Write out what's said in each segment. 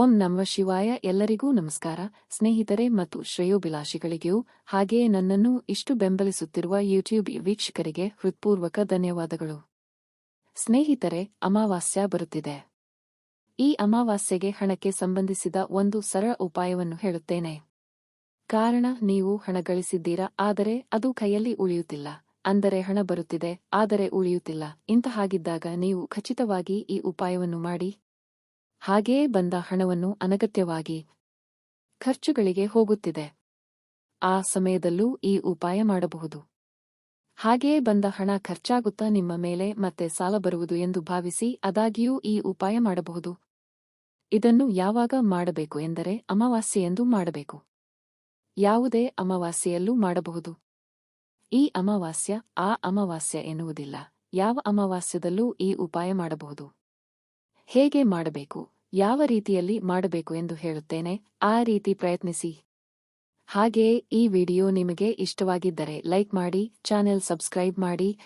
ಓಂ ನಮಃ ಶಿವಾಯ. ಎಲ್ಲರಿಗೂ ನಮಸ್ಕಾರ. ಸ್ನೇಹಿತರೆ ಮತ್ತು ಶ್ರೇಯೋಭಿಲಾಷಿಗಳಿಗೂ ಹಾಗೆಯೇ ನನ್ನನ್ನು ಇಷ್ಟು ಬೆಂಬಲಿಸುತ್ತಿರುವ ಯೂಟ್ಯೂಬ್ ವೀಕ್ಷಕರಿಗೆ ಹೃತ್ಪೂರ್ವಕ ಧನ್ಯವಾದಗಳು. ಸ್ನೇಹಿತರೆ, ಅಮಾವಾಸ್ಯ ಬರುತ್ತಿದೆ. ಈ ಅಮಾವಾಸ್ಯೆಗೆ ಹಣಕ್ಕೆ ಸಂಬಂಧಿಸಿದ ಒಂದು ಸರಳ ಉಪಾಯವನ್ನು ಹೇಳುತ್ತೇನೆ. ಕಾರಣ, ನೀವು ಹಣ ಗಳಿಸಿದ್ದೀರಾ? ಆದರೆ ಅದು ಕೈಯಲ್ಲಿ ಉಳಿಯುತ್ತಿಲ್ಲ. ಅಂದರೆ ಹಣ ಬರುತ್ತಿದೆ, ಆದರೆ ಉಳಿಯುತ್ತಿಲ್ಲ. ಇಂತಹಾಗಿದ್ದಾಗ ನೀವು ಖಚಿತವಾಗಿ ಈ ಉಪಾಯವನ್ನು ಮಾಡಿ. ಹಾಗೆಯೇ ಬಂದ ಹಣವನ್ನು ಅನಗತ್ಯವಾಗಿ ಖರ್ಚುಗಳಿಗೆ ಹೋಗುತ್ತಿದೆ. ಆ ಸಮಯದಲ್ಲೂ ಈ ಉಪಾಯ ಮಾಡಬಹುದು. ಹಾಗೆಯೇ ಬಂದ ಹಣ ಖರ್ಚಾಗುತ್ತಾ ನಿಮ್ಮ ಮೇಲೆ ಮತ್ತೆ ಸಾಲ ಬರುವುದು ಎಂದು ಭಾವಿಸಿ ಅದಾಗಿಯೂ ಈ ಉಪಾಯ ಮಾಡಬಹುದು. ಇದನ್ನು ಯಾವಾಗ ಮಾಡಬೇಕು ಎಂದರೆ ಅಮಾವಾಸ್ಯೆಯೆಂದು ಮಾಡಬೇಕು. ಯಾವುದೇ ಅಮಾವಾಸ್ಯೆಯಲ್ಲೂ ಮಾಡಬಹುದು. ಈ ಅಮಾವಾಸ್ಯ ಆ ಅಮಾವಾಸ್ಯ ಎನ್ನುವುದಿಲ್ಲ. ಯಾವ ಅಮಾವಾಸ್ಯದಲ್ಲೂ ಈ ಉಪಾಯ ಮಾಡಬಹುದು. ಹೇಗೆ ಮಾಡಬೇಕು? ಯಾವ ರೀತಿಯಲ್ಲಿ ಮಾಡಬೇಕು ಎಂದು ಹೇಳುತ್ತೇನೆ. ಆ ರೀತಿ ಪ್ರಯತ್ನಿಸಿ. ಹಾಗೆಯೇ ಈ ವಿಡಿಯೋ ನಿಮಗೆ ಇಷ್ಟವಾಗಿದ್ದರೆ ಲೈಕ್ ಮಾಡಿ, ಚಾನೆಲ್ ಸಬ್ಸ್ಕ್ರೈಬ್ ಮಾಡಿ.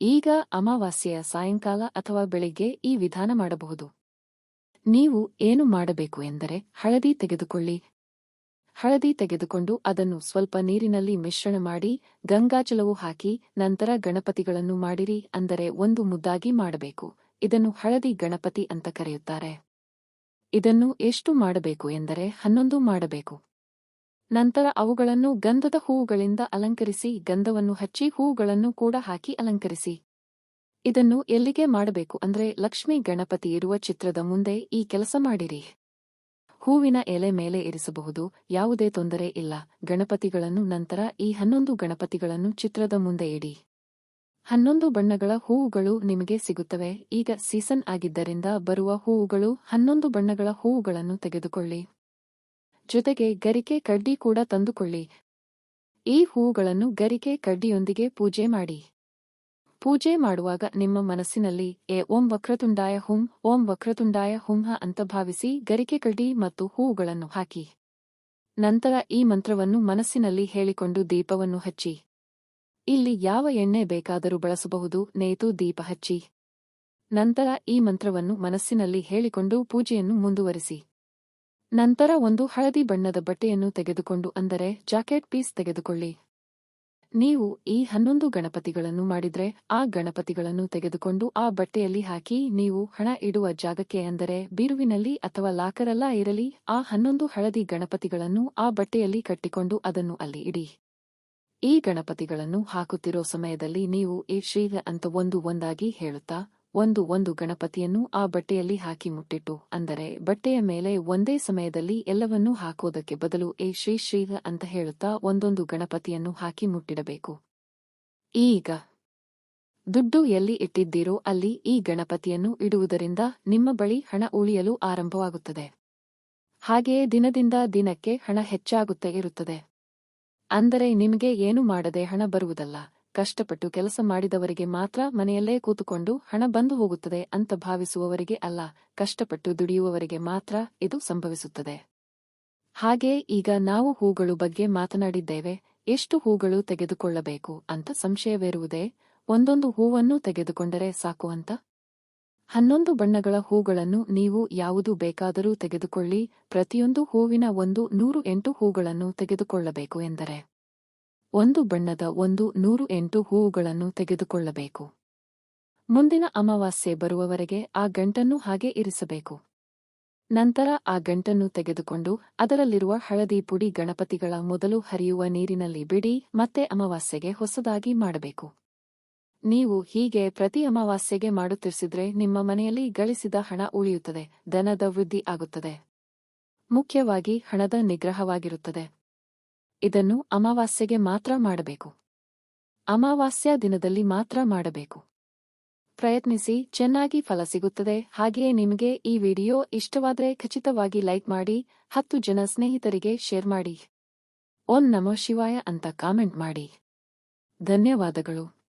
ಈಗ ಅಮಾವಾಸ್ಯೆಯ ಸಾಯಂಕಾಲ ಅಥವಾ ಬೆಳಿಗ್ಗೆ ಈ ವಿಧಾನ ಮಾಡಬಹುದು. ನೀವು ಏನು ಮಾಡಬೇಕು ಎಂದರೆ ಹಳದಿ ತೆಗೆದುಕೊಳ್ಳಿ. ಹಳದಿ ತೆಗೆದುಕೊಂಡು ಅದನ್ನು ಸ್ವಲ್ಪ ನೀರಿನಲ್ಲಿ ಮಿಶ್ರಣ ಮಾಡಿ, ಗಂಗಾಜಲವು ಹಾಕಿ, ನಂತರ ಗಣಪತಿಗಳನ್ನು ಮಾಡಿರಿ, ಅಂದರೆ ಒಂದು ಮುದ್ದಾಗಿ ಮಾಡಬೇಕು. ಇದನ್ನು ಹಳದಿ ಗಣಪತಿ ಅಂತ ಕರೆಯುತ್ತಾರೆ. ಇದನ್ನು ಎಷ್ಟು ಮಾಡಬೇಕು ಎಂದರೆ ಹನ್ನೊಂದು ಮಾಡಬೇಕು. ನಂತರ ಅವುಗಳನ್ನು ಗಂಧದ ಹೂವುಗಳಿಂದ ಅಲಂಕರಿಸಿ, ಗಂಧವನ್ನು ಹಚ್ಚಿ, ಹೂವುಗಳನ್ನು ಕೂಡ ಹಾಕಿ ಅಲಂಕರಿಸಿ. ಇದನ್ನು ಎಲ್ಲಿಗೆ ಮಾಡಬೇಕು ಅಂದ್ರೆ ಲಕ್ಷ್ಮೀ ಗಣಪತಿ ಇರುವ ಚಿತ್ರದ ಮುಂದೆ ಈ ಕೆಲಸ ಮಾಡಿರಿ. ಹೂವಿನ ಎಲೆ ಮೇಲೆ ಇರಿಸಬಹುದು, ಯಾವುದೇ ತೊಂದರೆ ಇಲ್ಲ. ಗಣಪತಿಗಳನ್ನು ನಂತರ ಈ ಹನ್ನೊಂದು ಗಣಪತಿಗಳನ್ನು ಚಿತ್ರದ ಮುಂದೆ ಇಡಿ. ಹನ್ನೊಂದು ಬಣ್ಣಗಳ ಹೂವುಗಳು ನಿಮಗೆ ಸಿಗುತ್ತವೆ. ಈಗ ಸೀಸನ್ ಆಗಿದ್ದರಿಂದ ಬರುವ ಹೂವುಗಳು ಹನ್ನೊಂದು ಬಣ್ಣಗಳ ಹೂವುಗಳನ್ನು ತೆಗೆದುಕೊಳ್ಳಿ. ಜೊತೆಗೆ ಗರಿಕೆ ಕಡ್ಡಿ ಕೂಡ ತಂದುಕೊಳ್ಳಿ. ಈ ಹೂವುಗಳನ್ನು ಗರಿಕೆ ಕಡ್ಡಿಯೊಂದಿಗೆ ಪೂಜೆ ಮಾಡಿ. ಪೂಜೆ ಮಾಡುವಾಗ ನಿಮ್ಮ ಮನಸ್ಸಿನಲ್ಲಿ ಎ ಓಂ ವಕ್ರತುಂಡಾಯ ಹುಂ, ಓಂ ವಕ್ರತುಂಡಾಯ ಹುಂಹ ಅಂತ ಭಾವಿಸಿ ಗರಿಕೆ ಕಡ್ಡಿ ಮತ್ತು ಹೂವುಗಳನ್ನು ಹಾಕಿ. ನಂತರ ಈ ಮಂತ್ರವನ್ನು ಮನಸ್ಸಿನಲ್ಲಿ ಹೇಳಿಕೊಂಡು ದೀಪವನ್ನು ಹಚ್ಚಿ. ಇಲ್ಲಿ ಯಾವ ಎಣ್ಣೆ ಬೇಕಾದರೂ ಬಳಸಬಹುದು. ನೇತು, ದೀಪ ಹಚ್ಚಿ. ನಂತರ ಈ ಮಂತ್ರವನ್ನು ಮನಸ್ಸಿನಲ್ಲಿ ಹೇಳಿಕೊಂಡು ಪೂಜೆಯನ್ನು ಮುಂದುವರಿಸಿ. ನಂತರ ಒಂದು ಹಳದಿ ಬಣ್ಣದ ಬಟ್ಟೆಯನ್ನು ತೆಗೆದುಕೊಂಡು ಅಂದರೆ ಜಾಕೆಟ್ ಪೀಸ್ ತೆಗೆದುಕೊಳ್ಳಿ. ನೀವು ಈ ಹನ್ನೊಂದು ಗಣಪತಿಗಳನ್ನು ಮಾಡಿದ್ರೆ ಆ ಗಣಪತಿಗಳನ್ನು ತೆಗೆದುಕೊಂಡು ಆ ಬಟ್ಟೆಯಲ್ಲಿ ಹಾಕಿ ನೀವು ಹಣ ಇಡುವ ಜಾಗಕ್ಕೆ ಅಂದರೆ ಬೀರುವಿನಲ್ಲಿ ಅಥವಾ ಲಾಕರಲ್ಲ ಇರಲಿ, ಆ ಹನ್ನೊಂದು ಹಳದಿ ಗಣಪತಿಗಳನ್ನು ಆ ಬಟ್ಟೆಯಲ್ಲಿ ಕಟ್ಟಿಕೊಂಡು ಅದನ್ನು ಅಲ್ಲಿ ಇಡಿ. ಈ ಗಣಪತಿಗಳನ್ನು ಹಾಕುತ್ತಿರೋ ಸಮಯದಲ್ಲಿ ನೀವು ಈ ಶ್ರೀರ ಅಂತ ಒಂದು ಒಂದಾಗಿ ಹೇಳುತ್ತಾ, ಒಂದು ಒಂದು ಗಣಪತಿಯನ್ನು ಆ ಬಟ್ಟೆಯಲ್ಲಿ ಹಾಕಿ ಮುಟ್ಟಿಟ್ಟು, ಅಂದರೆ ಬಟ್ಟೆಯ ಮೇಲೆ ಒಂದೇ ಸಮಯದಲ್ಲಿ ಎಲ್ಲವನ್ನೂ ಹಾಕೋದಕ್ಕೆ ಬದಲು ಏ ಶ್ರೀ ಶ್ರೀರ ಅಂತ ಹೇಳುತ್ತಾ ಒಂದೊಂದು ಗಣಪತಿಯನ್ನು ಹಾಕಿ ಮುಟ್ಟಿಡಬೇಕು. ಈಗ ದುಡ್ಡು ಎಲ್ಲಿ ಇಟ್ಟಿದ್ದೀರೋ ಅಲ್ಲಿ ಈ ಗಣಪತಿಯನ್ನು ಇಡುವುದರಿಂದ ನಿಮ್ಮ ಬಳಿ ಹಣ ಉಳಿಯಲು ಆರಂಭವಾಗುತ್ತದೆ. ಹಾಗೆಯೇ ದಿನದಿಂದ ದಿನಕ್ಕೆ ಹಣ ಹೆಚ್ಚಾಗುತ್ತೇ ಇರುತ್ತದೆ. ಅಂದರೆ ನಿಮಗೆ ಏನು ಮಾಡದೆ ಹಣ ಬರುವುದಲ್ಲ. ಕಷ್ಟಪಟ್ಟು ಕೆಲಸ ಮಾಡಿದವರಿಗೆ ಮಾತ್ರ ಮನೆಯಲ್ಲೇ ಕೂತುಕೊಂಡು ಹಣ ಬಂದು ಹೋಗುತ್ತದೆ ಅಂತ ಭಾವಿಸುವವರಿಗೆ ಅಲ್ಲ, ಕಷ್ಟಪಟ್ಟು ದುಡಿಯುವವರಿಗೆ ಮಾತ್ರ ಇದು ಸಂಭವಿಸುತ್ತದೆ. ಹಾಗೆ ಈಗ ನಾವು ಹೂಗಳು ಬಗ್ಗೆ ಮಾತನಾಡಿದ್ದೇವೆ, ಎಷ್ಟು ಹೂಗಳು ತೆಗೆದುಕೊಳ್ಳಬೇಕು ಅಂತ ಸಂಶಯವಿರುವುದೇ? ಒಂದೊಂದು ಹೂವನ್ನು ತೆಗೆದುಕೊಂಡರೆ ಸಾಕು ಅಂತ? ಹನ್ನೊಂದು ಬಣ್ಣಗಳ ಹೂಗಳನ್ನು ನೀವು ಯಾವುದು ಬೇಕಾದರೂ ತೆಗೆದುಕೊಳ್ಳಿ, ಪ್ರತಿಯೊಂದು ಹೂವಿನ ಒಂದು ನೂರು ಎಂಟು ಹೂಗಳನ್ನು ತೆಗೆದುಕೊಳ್ಳಬೇಕು ಎಂದರೆ. ಒಂದು ಬಣ್ಣದ ಒಂದು ನೂರು ಎಂಟು ಹೂವುಗಳನ್ನು ತೆಗೆದುಕೊಳ್ಳಬೇಕು. ಮುಂದಿನ ಅಮಾವಾಸ್ಯೆ ಬರುವವರೆಗೆ ಆ ಗಂಟನ್ನು ಹಾಗೆ ಇರಿಸಬೇಕು. ನಂತರ ಆ ಗಂಟನ್ನು ತೆಗೆದುಕೊಂಡು ಅದರಲ್ಲಿರುವ ಹಳದಿ ಪುಡಿ ಗಣಪತಿಗಳ ಮೊದಲು ಹರಿಯುವ ನೀರಿನಲ್ಲಿ ಬಿಡಿ, ಮತ್ತೆ ಅಮಾವಾಸ್ಯೆಗೆ ಹೊಸದಾಗಿ ಮಾಡಬೇಕು. ನೀವು ಹೀಗೆ ಪ್ರತಿ ಅಮಾವಾಸ್ಯೆಗೆ ಮಾಡುತ್ತಿರಿಸಿದ್ರೆ ನಿಮ್ಮ ಮನೆಯಲ್ಲಿ ಗಳಿಸಿದ ಹಣ ಉಳಿಯುತ್ತದೆ, ಧನದ ವೃದ್ಧಿ ಆಗುತ್ತದೆ. ಮುಖ್ಯವಾಗಿ ಹಣದ ನಿಗ್ರಹವಾಗಿರುತ್ತದೆ. ಇದನ್ನು ಅಮಾವಾಸ್ಯೆಗೆ ಮಾತ್ರ ಮಾಡಬೇಕು. ಅಮಾವಾಸ್ಯ ದಿನದಲ್ಲಿ ಮಾತ್ರ ಮಾಡಬೇಕು. ಪ್ರಯತ್ನಿಸಿ, ಚೆನ್ನಾಗಿ ಫಲ ಸಿಗುತ್ತದೆ. ಹಾಗೆಯೇ ನಿಮಗೆ ಈ ವಿಡಿಯೋ ಇಷ್ಟವಾದರೆ ಖಚಿತವಾಗಿ ಲೈಕ್ ಮಾಡಿ, ಹತ್ತು ಜನ ಸ್ನೇಹಿತರಿಗೆ ಶೇರ್ ಮಾಡಿ. ಓಂ ನಮೋ ಶಿವಾಯ ಅಂತ ಕಾಮೆಂಟ್ ಮಾಡಿ. ಧನ್ಯವಾದಗಳು.